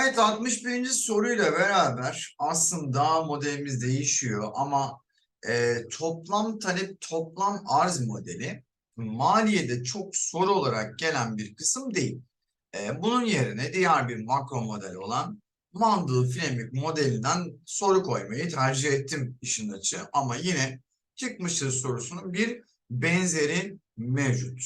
Evet 61. soruyla beraber aslında modelimiz değişiyor ama e, toplam talep toplam arz modeli maliyede çok soru olarak gelen bir kısım değil. E, bunun yerine diğer bir makro model olan Mandel Fleming modelinden soru koymayı tercih ettim işin açığı ama yine çıkmıştır sorusunun bir benzeri mevcut.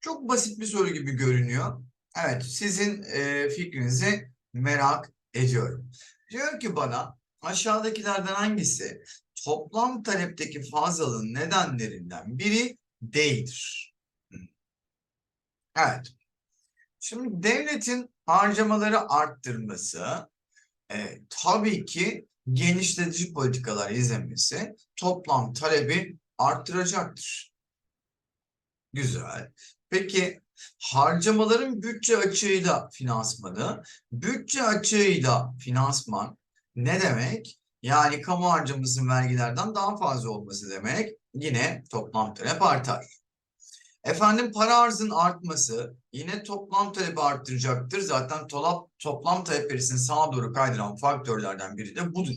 Çok basit bir soru gibi görünüyor. Evet sizin e, fikrinizi merak ediyorum. Diyor ki bana aşağıdakilerden hangisi toplam talepteki fazlalığın nedenlerinden biri değildir? Evet. Şimdi devletin harcamaları arttırması e, tabii ki genişletici politikalar izlemesi toplam talebi arttıracaktır. Güzel. Peki harcamaların bütçe açığıyla finansmanı, bütçe açığıyla finansman ne demek? Yani kamu harcamasının vergilerden daha fazla olması demek. Yine toplam talep artar. Efendim para arzın artması yine toplam talebi arttıracaktır. Zaten tolap, toplam talep verisini sağa doğru kaydıran faktörlerden biri de budur.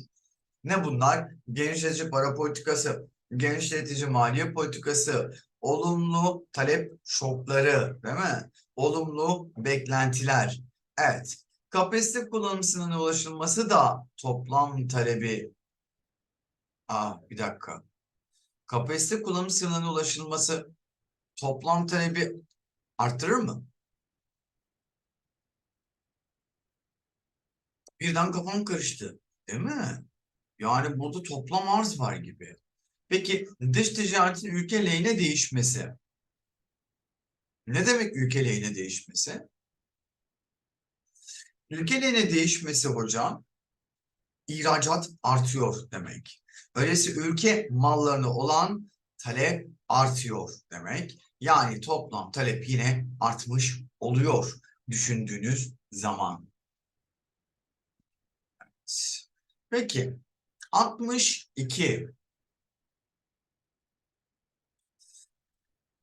Ne bunlar? Genişletici para politikası, genişletici maliye politikası, olumlu talep şokları, değil mi? Olumlu beklentiler. Evet. Kapasite kullanım ulaşılması da toplam talebi. Aa, bir dakika. Kapasite kullanım ulaşılması toplam talebi arttırır mı? Birden kafam karıştı. Değil mi? Yani burada toplam arz var gibi. Peki dış ticaretin ülke lehine değişmesi. Ne demek ülke lehine değişmesi? Ülke lehine değişmesi hocam ihracat artıyor demek. Öyleyse ülke mallarına olan talep artıyor demek. Yani toplam talep yine artmış oluyor düşündüğünüz zaman. Peki 62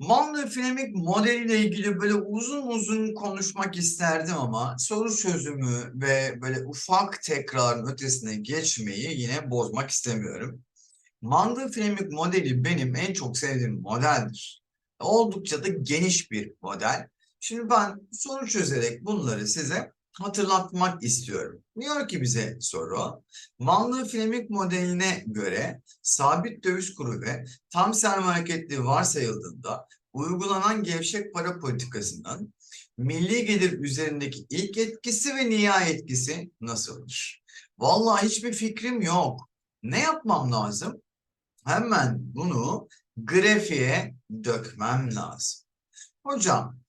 Manlı Fleming modeliyle ilgili böyle uzun uzun konuşmak isterdim ama soru çözümü ve böyle ufak tekrarın ötesine geçmeyi yine bozmak istemiyorum. Mandel Fleming modeli benim en çok sevdiğim modeldir. Oldukça da geniş bir model. Şimdi ben soru çözerek bunları size hatırlatmak istiyorum. Diyor ki bize soru, Manlı Fleming modeline göre sabit döviz kuru ve tam sermaye hareketliği varsayıldığında uygulanan gevşek para politikasının milli gelir üzerindeki ilk etkisi ve nihai etkisi nasıldır? Vallahi hiçbir fikrim yok. Ne yapmam lazım? Hemen bunu grafiğe dökmem lazım. Hocam,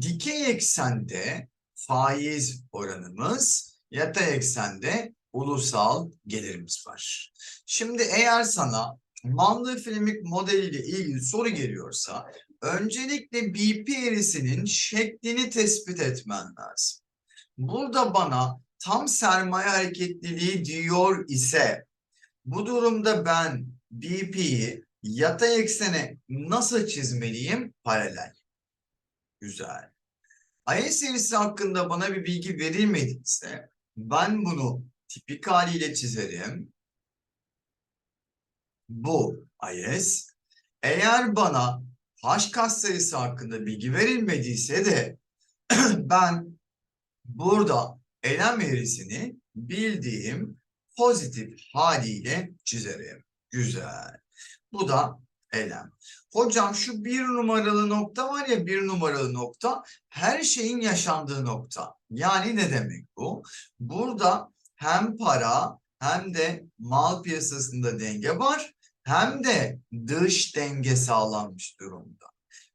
dikey eksende faiz oranımız, yatay eksende ulusal gelirimiz var. Şimdi eğer sana Manlı Fleming modeliyle ilgili soru geliyorsa öncelikle BP eğrisinin şeklini tespit etmen lazım. Burada bana tam sermaye hareketliliği diyor ise bu durumda ben BP'yi yatay eksene nasıl çizmeliyim? Paralel. Güzel. IS serisi hakkında bana bir bilgi verilmediyse ben bunu tipik haliyle çizerim. Bu IS. Eğer bana H kas sayısı hakkında bilgi verilmediyse de ben burada elem eğrisini bildiğim pozitif haliyle çizerim. Güzel. Bu da elem. Hocam şu bir numaralı nokta var ya bir numaralı nokta her şeyin yaşandığı nokta. Yani ne demek bu? Burada hem para hem de mal piyasasında denge var hem de dış denge sağlanmış durumda.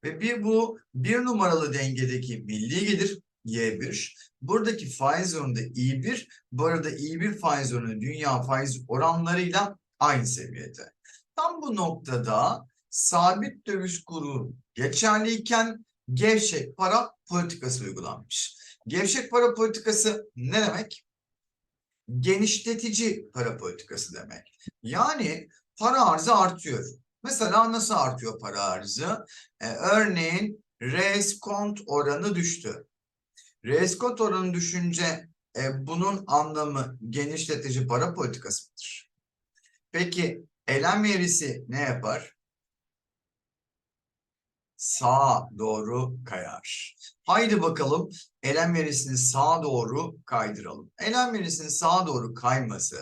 Ve bir bu bir numaralı dengedeki milli gelir Y1. Buradaki faiz oranı I1. Bu arada I1 faiz oranı dünya faiz oranlarıyla aynı seviyede. Tam bu noktada sabit döviz kuru geçerliyken gevşek para politikası uygulanmış. Gevşek para politikası ne demek? Genişletici para politikası demek. Yani para arzı artıyor. Mesela nasıl artıyor para arzı? Ee, örneğin reskont oranı düştü. Reskont oranı düşünce e, bunun anlamı genişletici para politikası mıdır? Peki elem eğrisi ne yapar? Sağa doğru kayar. Haydi bakalım elem eğrisini sağa doğru kaydıralım. Elem eğrisinin sağa doğru kayması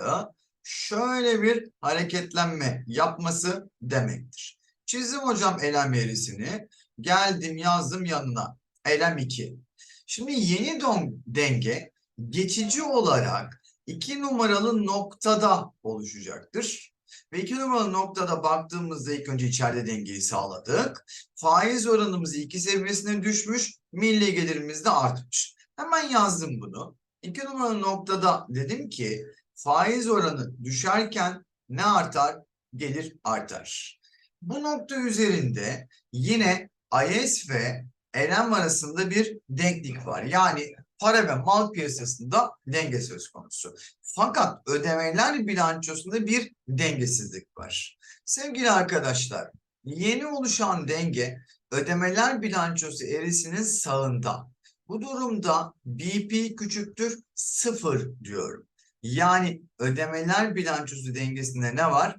şöyle bir hareketlenme yapması demektir. Çizdim hocam elem eğrisini. Geldim yazdım yanına. Elem 2. Şimdi yeni denge geçici olarak iki numaralı noktada oluşacaktır. Ve iki numaralı noktada baktığımızda ilk önce içeride dengeyi sağladık. Faiz oranımız iki seviyesine düşmüş. Milli gelirimiz de artmış. Hemen yazdım bunu. İki numaralı noktada dedim ki faiz oranı düşerken ne artar? Gelir artar. Bu nokta üzerinde yine IS ve elem arasında bir denklik var. Yani para ve mal piyasasında denge söz konusu. Fakat ödemeler bilançosunda bir dengesizlik var. Sevgili arkadaşlar, yeni oluşan denge ödemeler bilançosu eğrisinin sağında. Bu durumda BP küçüktür sıfır diyorum. Yani ödemeler bilançosu dengesinde ne var?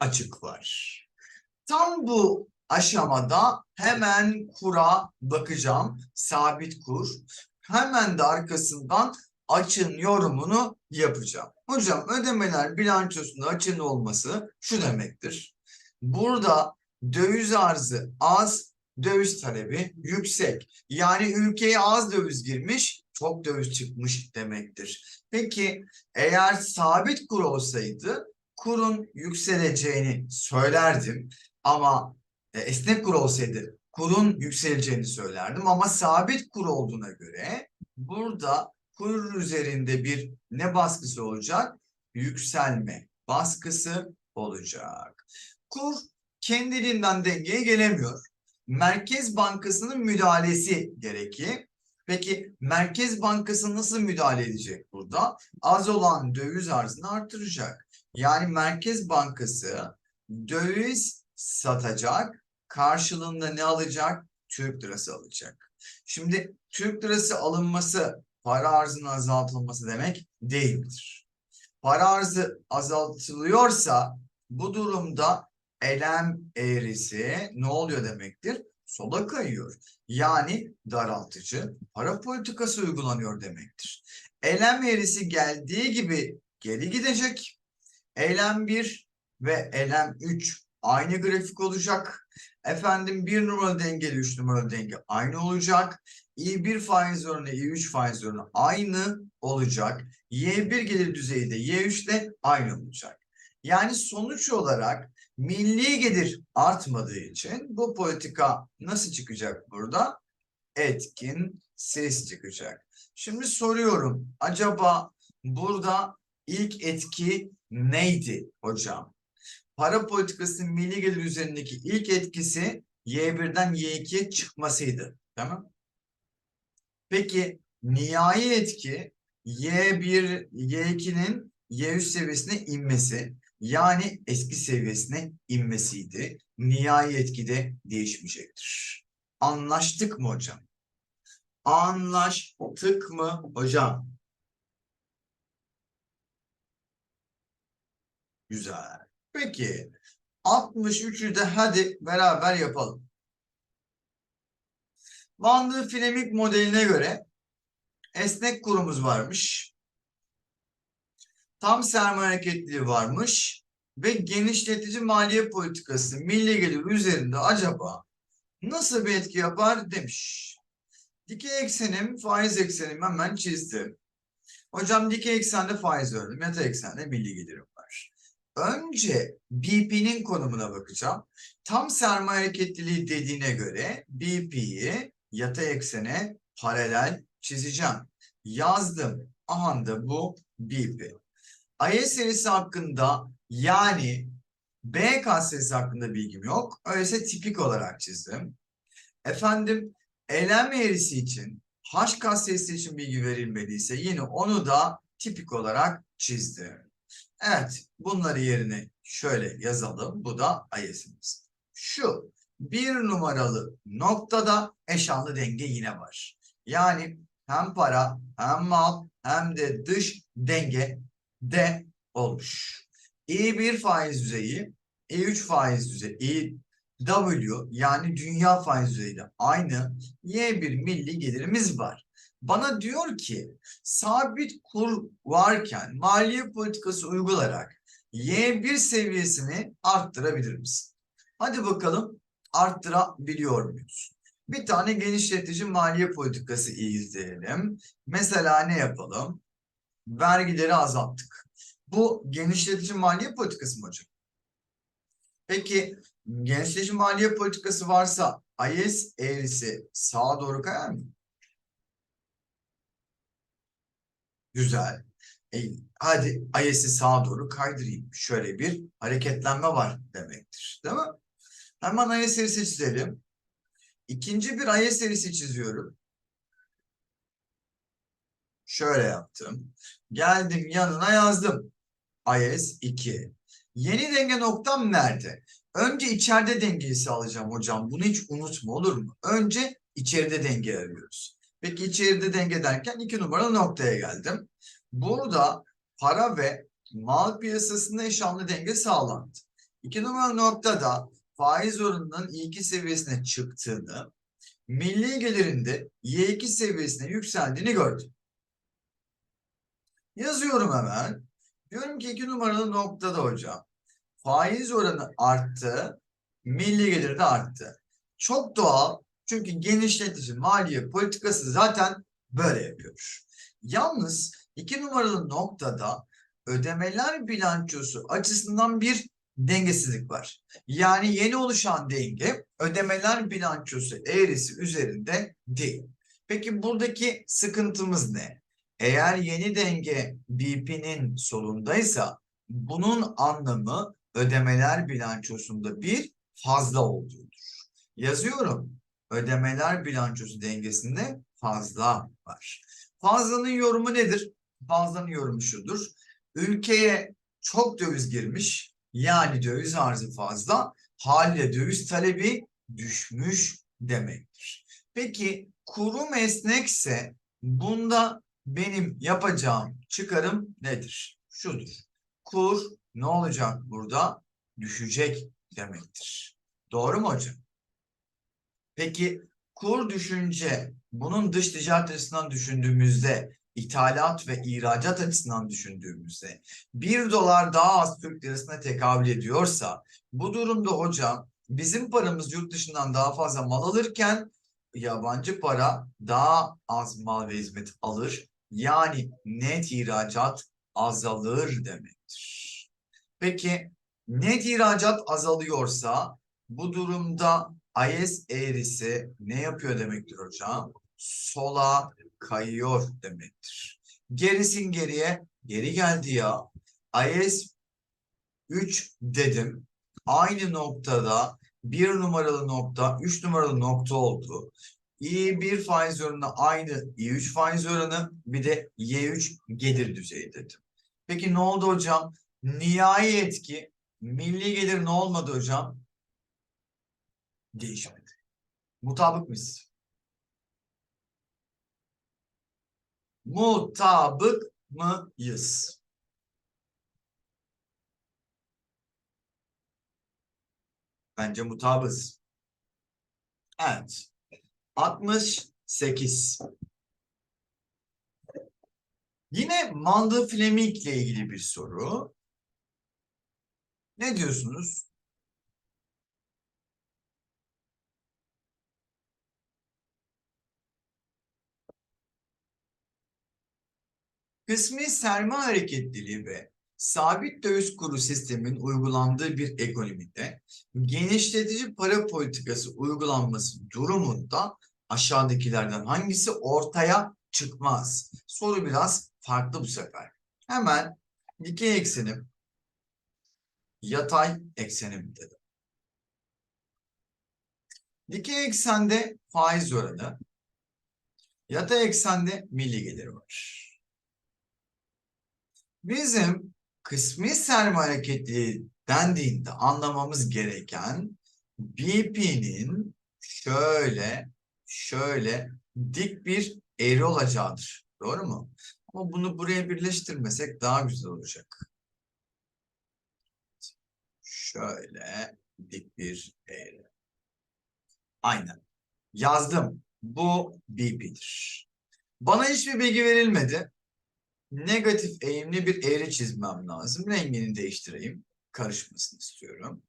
Açık var. Tam bu aşamada hemen kura bakacağım. Sabit kur. Hemen de arkasından açın yorumunu yapacağım. Hocam ödemeler bilançosunda açın olması şu demektir. Burada döviz arzı az, döviz talebi yüksek. Yani ülkeye az döviz girmiş, çok döviz çıkmış demektir. Peki eğer sabit kur olsaydı kurun yükseleceğini söylerdim ama e, esnek kur olsaydı kurun yükseleceğini söylerdim ama sabit kur olduğuna göre burada kur üzerinde bir ne baskısı olacak? Yükselme baskısı olacak. Kur kendiliğinden dengeye gelemiyor. Merkez Bankası'nın müdahalesi gerekir. Peki Merkez Bankası nasıl müdahale edecek burada? Az olan döviz arzını artıracak. Yani Merkez Bankası döviz satacak, karşılığında ne alacak? Türk lirası alacak. Şimdi Türk lirası alınması para arzının azaltılması demek değildir. Para arzı azaltılıyorsa bu durumda elem eğrisi ne oluyor demektir? Sola kayıyor. Yani daraltıcı para politikası uygulanıyor demektir. Elem eğrisi geldiği gibi geri gidecek. Elem 1 ve elem 3 aynı grafik olacak. Efendim bir numaralı dengeli üç numaralı denge aynı olacak. I1 faiz oranı, I3 faiz oranı aynı olacak. Y1 gelir düzeyi de Y3 de aynı olacak. Yani sonuç olarak milli gelir artmadığı için bu politika nasıl çıkacak burada? Etkin ses çıkacak. Şimdi soruyorum acaba burada ilk etki neydi hocam? Para politikasının milli gelir üzerindeki ilk etkisi Y1'den Y2'ye çıkmasıydı. Tamam Peki nihai etki Y1, Y2'nin Y3 seviyesine inmesi yani eski seviyesine inmesiydi. Nihai etki de değişmeyecektir. Anlaştık mı hocam? Anlaştık mı hocam? Güzel. Peki 63'ü de hadi beraber yapalım. Van der Fleming modeline göre esnek kurumuz varmış. Tam sermaye hareketliliği varmış ve genişletici maliye politikası milli gelir üzerinde acaba nasıl bir etki yapar demiş. Dikey eksenim, faiz eksenim hemen çizdim. Hocam dikey eksende faiz ördüm, yatay eksende milli gelirim. Önce BP'nin konumuna bakacağım. Tam sermaye hareketliliği dediğine göre BP'yi yatay eksene paralel çizeceğim. Yazdım. Aha da bu BP. IS serisi hakkında yani B serisi hakkında bilgim yok. Öyleyse tipik olarak çizdim. Efendim elem eğrisi için H serisi için bilgi verilmediyse yine onu da tipik olarak çizdim. Evet bunları yerine şöyle yazalım. Bu da IS'imiz. Şu bir numaralı noktada eşanlı denge yine var. Yani hem para hem mal hem de dış denge de olmuş. I1 faiz düzeyi, I3 faiz düzeyi, W yani dünya faiz düzeyiyle aynı Y1 milli gelirimiz var. Bana diyor ki sabit kur varken maliye politikası uygularak Y1 seviyesini arttırabilir misin? Hadi bakalım arttırabiliyor muyuz? Bir tane genişletici maliye politikası izleyelim. Mesela ne yapalım? Vergileri azalttık. Bu genişletici maliye politikası mı hocam? Peki genişletici maliye politikası varsa IS eğrisi sağa doğru kayar mı? Güzel. E, hadi IS'i sağa doğru kaydırayım. Şöyle bir hareketlenme var demektir. Değil mi? Hemen IS serisi çizelim. İkinci bir IS serisi çiziyorum. Şöyle yaptım. Geldim yanına yazdım. IS 2. Yeni denge noktam nerede? Önce içeride dengeyi sağlayacağım hocam. Bunu hiç unutma olur mu? Önce içeride denge arıyoruz. Peki içeride denge derken iki numaralı noktaya geldim. Burada para ve mal piyasasında eşanlı denge sağlandı. İki numaralı noktada faiz oranının Y2 seviyesine çıktığını, milli gelirinde Y2 seviyesine yükseldiğini gördüm. Yazıyorum hemen. Diyorum ki iki numaralı noktada hocam. Faiz oranı arttı, milli gelir de arttı. Çok doğal çünkü genişletici maliye politikası zaten böyle yapıyor. Yalnız iki numaralı noktada ödemeler bilançosu açısından bir dengesizlik var. Yani yeni oluşan denge ödemeler bilançosu eğrisi üzerinde değil. Peki buradaki sıkıntımız ne? Eğer yeni denge BP'nin solundaysa bunun anlamı ödemeler bilançosunda bir fazla olduğudur. Yazıyorum. Ödemeler bilançosu dengesinde fazla var. Fazlanın yorumu nedir? Fazlanın yorumu şudur. Ülkeye çok döviz girmiş. Yani döviz arzı fazla. Haliyle döviz talebi düşmüş demektir. Peki kurum esnekse bunda benim yapacağım çıkarım nedir? Şudur. Kur ne olacak burada? Düşecek demektir. Doğru mu hocam? Peki kur düşünce bunun dış ticaret açısından düşündüğümüzde ithalat ve ihracat açısından düşündüğümüzde bir dolar daha az Türk lirasına tekabül ediyorsa bu durumda hocam bizim paramız yurt dışından daha fazla mal alırken yabancı para daha az mal ve hizmet alır. Yani net ihracat azalır demektir. Peki net ihracat azalıyorsa bu durumda IS eğrisi ne yapıyor demektir hocam? Sola kayıyor demektir. Gerisin geriye geri geldi ya. IS 3 dedim. Aynı noktada bir numaralı nokta, üç numaralı nokta oldu. I1 faiz oranı aynı I3 faiz oranı bir de Y3 gelir düzeyi dedim. Peki ne oldu hocam? Nihai etki milli gelir ne olmadı hocam? Değişmedi. Mutabık mıyız? Mutabık mıyız? Bence mutabız. Evet. 68. Yine Mandı Fleming ile ilgili bir soru. Ne diyorsunuz? Kısmi sermaye hareketliliği ve sabit döviz kuru sistemin uygulandığı bir ekonomide genişletici para politikası uygulanması durumunda aşağıdakilerden hangisi ortaya çıkmaz? Soru biraz farklı bu sefer. Hemen dikey eksenim yatay eksenim dedim. Dikey eksende faiz oranı, yatay eksende milli gelir var. Bizim kısmi sermaye hareketliliği dendiğinde anlamamız gereken BP'nin şöyle şöyle dik bir eğri olacağıdır. Doğru mu? Ama bunu buraya birleştirmesek daha güzel olacak. Şöyle dik bir eğri. Aynen. Yazdım. Bu BP'dir. Bana hiçbir bilgi verilmedi. Negatif eğimli bir eğri çizmem lazım. Rengini değiştireyim. Karışmasını istiyorum.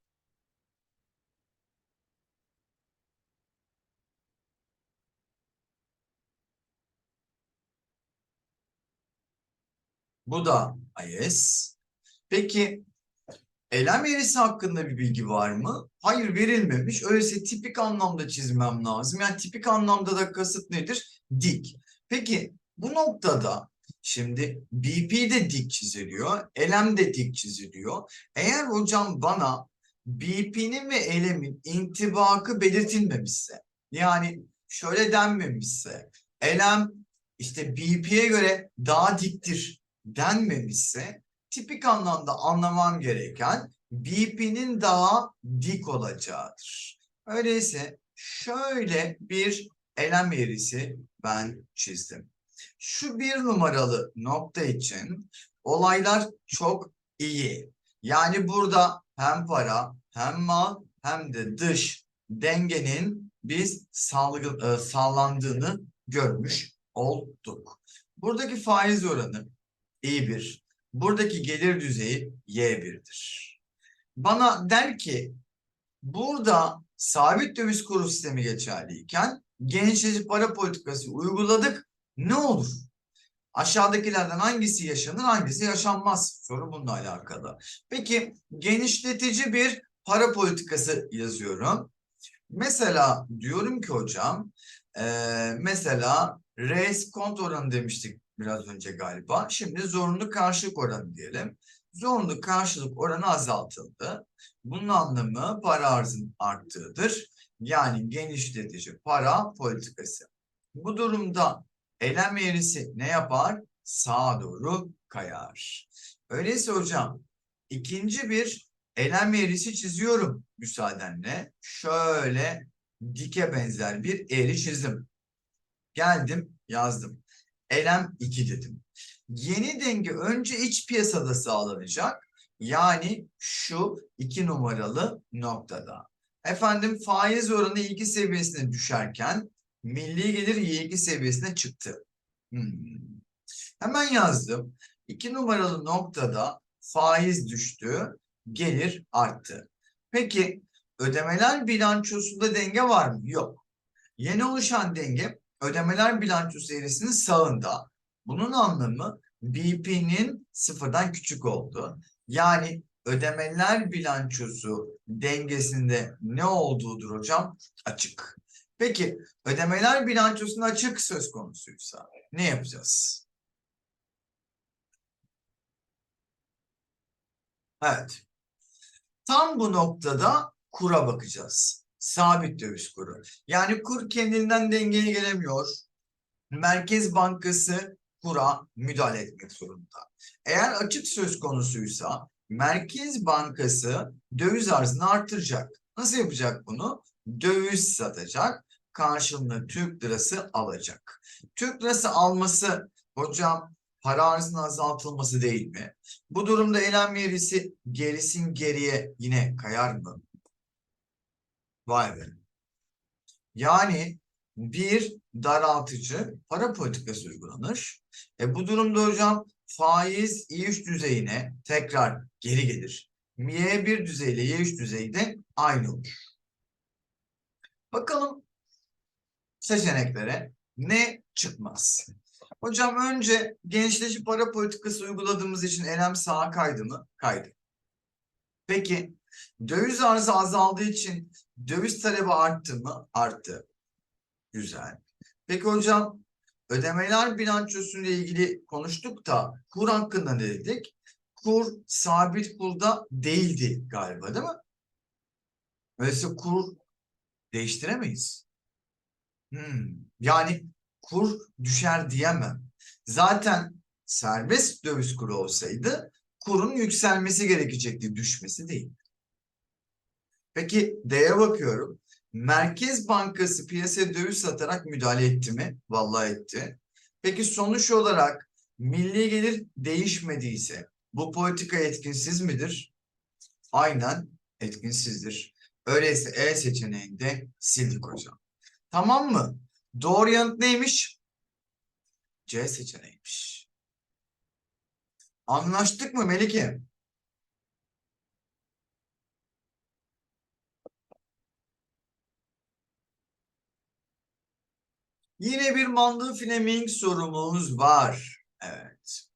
Bu da IS. Peki elem eğrisi hakkında bir bilgi var mı? Hayır verilmemiş. Öyleyse tipik anlamda çizmem lazım. Yani tipik anlamda da kasıt nedir? Dik. Peki bu noktada şimdi BP de dik çiziliyor. Elem de dik çiziliyor. Eğer hocam bana BP'nin ve elemin intibakı belirtilmemişse yani şöyle denmemişse elem işte BP'ye göre daha diktir denmemişse tipik anlamda anlamam gereken BP'nin daha dik olacağıdır. Öyleyse şöyle bir elem eğrisi ben çizdim. Şu bir numaralı nokta için olaylar çok iyi. Yani burada hem para hem mal hem de dış dengenin biz sağlık, e, sağlandığını görmüş olduk. Buradaki faiz oranı i1. Buradaki gelir düzeyi y1'dir. Bana der ki burada sabit döviz kuru sistemi geçerliyken genişletici para politikası uyguladık. Ne olur? Aşağıdakilerden hangisi yaşanır, hangisi yaşanmaz? Soru bununla alakalı. Peki genişletici bir para politikası yazıyorum. Mesela diyorum ki hocam, e, mesela reis kont oranı demiştik biraz önce galiba. Şimdi zorunlu karşılık oranı diyelim. Zorunlu karşılık oranı azaltıldı. Bunun anlamı para arzın arttığıdır. Yani genişletici para politikası. Bu durumda elem eğrisi ne yapar? Sağa doğru kayar. Öyleyse hocam ikinci bir elem eğrisi çiziyorum müsaadenle. Şöyle dike benzer bir eğri çizdim. Geldim yazdım. Elem 2 dedim. Yeni denge önce iç piyasada sağlanacak. Yani şu iki numaralı noktada. Efendim faiz oranı ilki seviyesine düşerken milli gelir Y2 seviyesine çıktı. Hmm. Hemen yazdım. İki numaralı noktada faiz düştü, gelir arttı. Peki ödemeler bilançosunda denge var mı? Yok. Yeni oluşan denge ödemeler bilançosu eğrisinin sağında. Bunun anlamı BP'nin sıfırdan küçük oldu. Yani ödemeler bilançosu dengesinde ne olduğudur hocam? Açık. Peki ödemeler bilançosunda açık söz konusuysa ne yapacağız? Evet. Tam bu noktada kura bakacağız. Sabit döviz kuru. Yani kur kendinden dengeye gelemiyor. Merkez Bankası kura müdahale etmek zorunda. Eğer açık söz konusuysa Merkez Bankası döviz arzını artıracak. Nasıl yapacak bunu? Döviz satacak. Karşılığında Türk lirası alacak. Türk lirası alması hocam para arzının azaltılması değil mi? Bu durumda elem verisi gerisin geriye yine kayar mı? Vay be. Yani bir daraltıcı para politikası uygulanır. E bu durumda hocam faiz i3 düzeyine tekrar geri gelir. Y1 düzeyle Y3 düzeyi de aynı olur. Bakalım seçeneklere ne çıkmaz? Hocam önce gençleşip para politikası uyguladığımız için elem sağa kaydı mı? Kaydı. Peki döviz arzı azaldığı için döviz talebi arttı mı? Arttı. Güzel. Peki hocam ödemeler bilançosuyla ilgili konuştuk da kur hakkında ne dedik? Kur sabit kurda değildi galiba değil mi? Öyleyse kur değiştiremeyiz. Hmm. Yani kur düşer diyemem. Zaten serbest döviz kuru olsaydı kurun yükselmesi gerekecekti, düşmesi değil. Peki D'ye bakıyorum. Merkez Bankası piyasaya döviz satarak müdahale etti mi? Vallahi etti. Peki sonuç olarak milli gelir değişmediyse bu politika etkinsiz midir? Aynen etkinsizdir. Öyleyse E seçeneğinde sildik hocam. Tamam mı? Doğru yanıt neymiş? C seçeneğiymiş. Anlaştık mı Melike? Yine bir Manlı Fleming sorumuz var. Evet.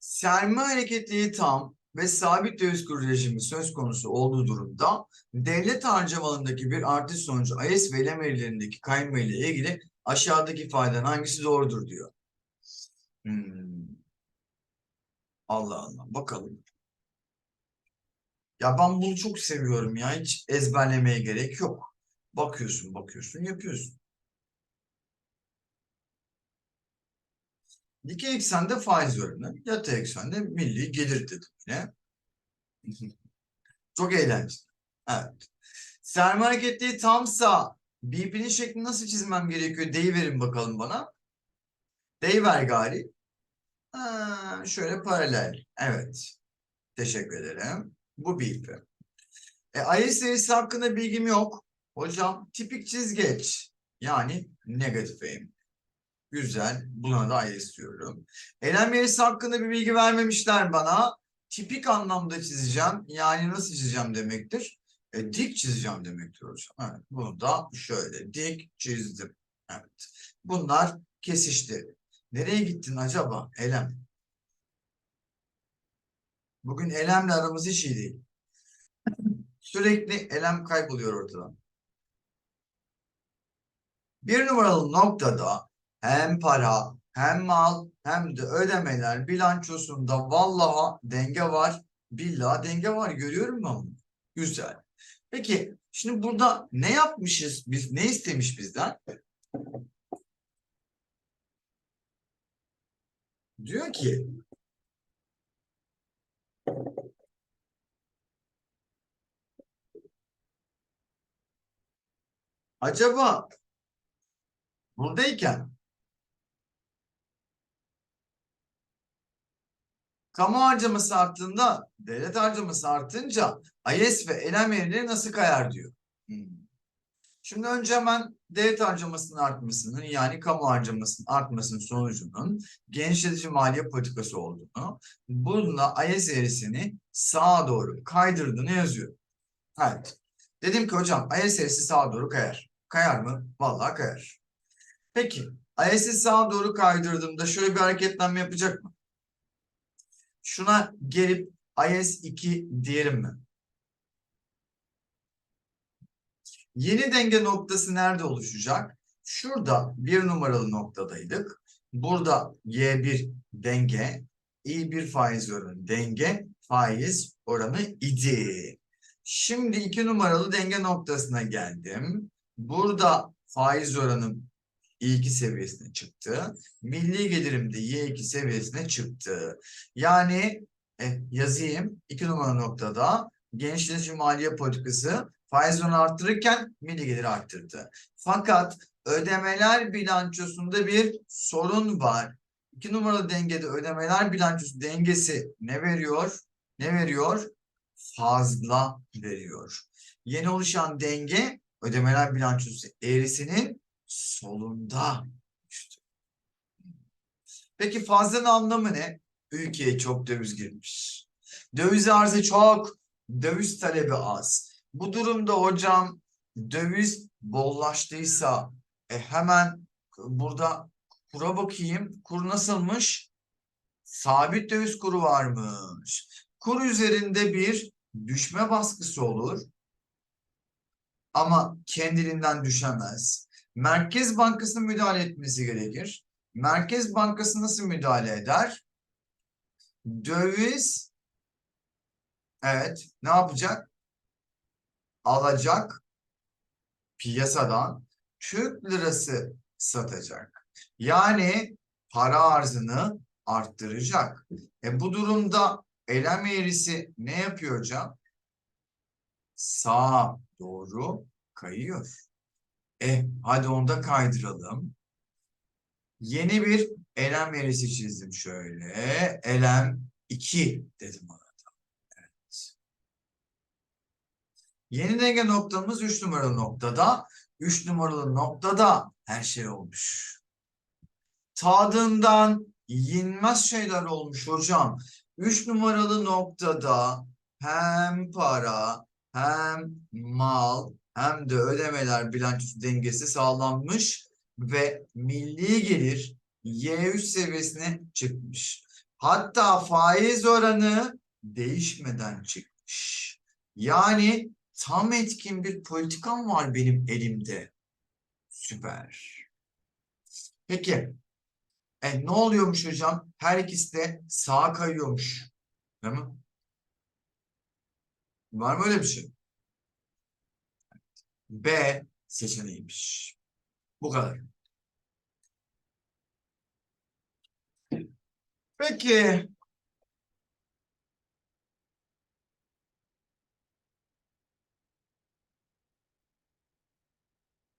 Sermaye hareketliği tam ve sabit kuru rejimi söz konusu olduğu durumda devlet harcamalarındaki bir artış sonucu AES ve elem verilerindeki kayma ile ilgili aşağıdaki ifadeden hangisi doğrudur diyor. Hmm. Allah Allah bakalım. Ya ben bunu çok seviyorum ya hiç ezberlemeye gerek yok. Bakıyorsun bakıyorsun yapıyorsun. Dikey eksende faiz oranı, yatay eksende milli gelir dedim yine. Çok eğlenceli. Evet. Sermaye hareketliği tamsa BP'nin şeklini nasıl çizmem gerekiyor? Deyiverin bakalım bana. Deyiver gari. Ha, şöyle paralel. Evet. Teşekkür ederim. Bu BP. E, IS serisi hakkında bilgim yok. Hocam tipik çizgeç. Yani negatif eğim. Güzel. Buna da IS istiyorum. Elem verisi hakkında bir bilgi vermemişler bana. Tipik anlamda çizeceğim. Yani nasıl çizeceğim demektir. E, dik çizeceğim demektir hocam. Evet, bunu da şöyle dik çizdim. Evet. Bunlar kesişti. Nereye gittin acaba Elem? Bugün Elem'le aramız hiç iyi değil. Sürekli Elem kayboluyor ortadan. Bir numaralı noktada hem para hem mal hem de ödemeler bilançosunda vallaha denge var. Billahi denge var. Görüyorum ben bunu. Güzel. Peki şimdi burada ne yapmışız biz? Ne istemiş bizden? Diyor ki acaba buradayken kamu harcaması arttığında devlet harcaması artınca AES ve elem verileri nasıl kayar diyor. Hmm. Şimdi önce hemen devlet harcamasının artmasının yani kamu harcamasının artmasının sonucunun genişletici maliye politikası olduğunu, bununla AES eğrisini sağa doğru kaydırdığını yazıyor. Evet. Dedim ki hocam AES eğrisi sağa doğru kayar. Kayar mı? Vallahi kayar. Peki AES'i sağa doğru kaydırdığımda şöyle bir hareketlenme yapacak mı? Şuna gelip AES 2 diyelim mi? Yeni denge noktası nerede oluşacak? Şurada bir numaralı noktadaydık. Burada Y1 denge, İ1 faiz oranı denge, faiz oranı idi. Şimdi iki numaralı denge noktasına geldim. Burada faiz oranım İ2 seviyesine çıktı. Milli gelirim de Y2 seviyesine çıktı. Yani e, yazayım. iki numaralı noktada genişletici maliye politikası faiz oranı arttırırken milli geliri arttırdı. Fakat ödemeler bilançosunda bir sorun var. İki numaralı dengede ödemeler bilançosu dengesi ne veriyor? Ne veriyor? Fazla veriyor. Yeni oluşan denge ödemeler bilançosu eğrisinin solunda. Peki fazlanın anlamı ne? Ülkeye çok döviz girmiş. Döviz arzı çok, döviz talebi az. Bu durumda hocam döviz bollaştıysa e, hemen burada kura bakayım. Kur nasılmış? Sabit döviz kuru varmış. Kur üzerinde bir düşme baskısı olur. Ama kendiliğinden düşemez. Merkez Bankası'nın müdahale etmesi gerekir. Merkez Bankası nasıl müdahale eder? Döviz evet ne yapacak? Alacak piyasadan Türk lirası satacak. Yani para arzını arttıracak. E bu durumda elem eğrisi ne yapıyor hocam? Sağa doğru kayıyor. E hadi onu da kaydıralım. Yeni bir elem eğrisi çizdim şöyle. Elem 2 dedim ona. Evet. Yeni denge noktamız 3 numaralı noktada. 3 numaralı noktada her şey olmuş. Tadından yenmez şeyler olmuş hocam. 3 numaralı noktada hem para hem mal hem de ödemeler bilançosu dengesi sağlanmış ve milli gelir Y3 seviyesine çıkmış. Hatta faiz oranı değişmeden çıkmış. Yani tam etkin bir politikam var benim elimde. Süper. Peki. E, ne oluyormuş hocam? Her ikisi de sağa kayıyormuş. Değil mi? Var mı öyle bir şey? B seçeneğiymiş. Bu kadar. Peki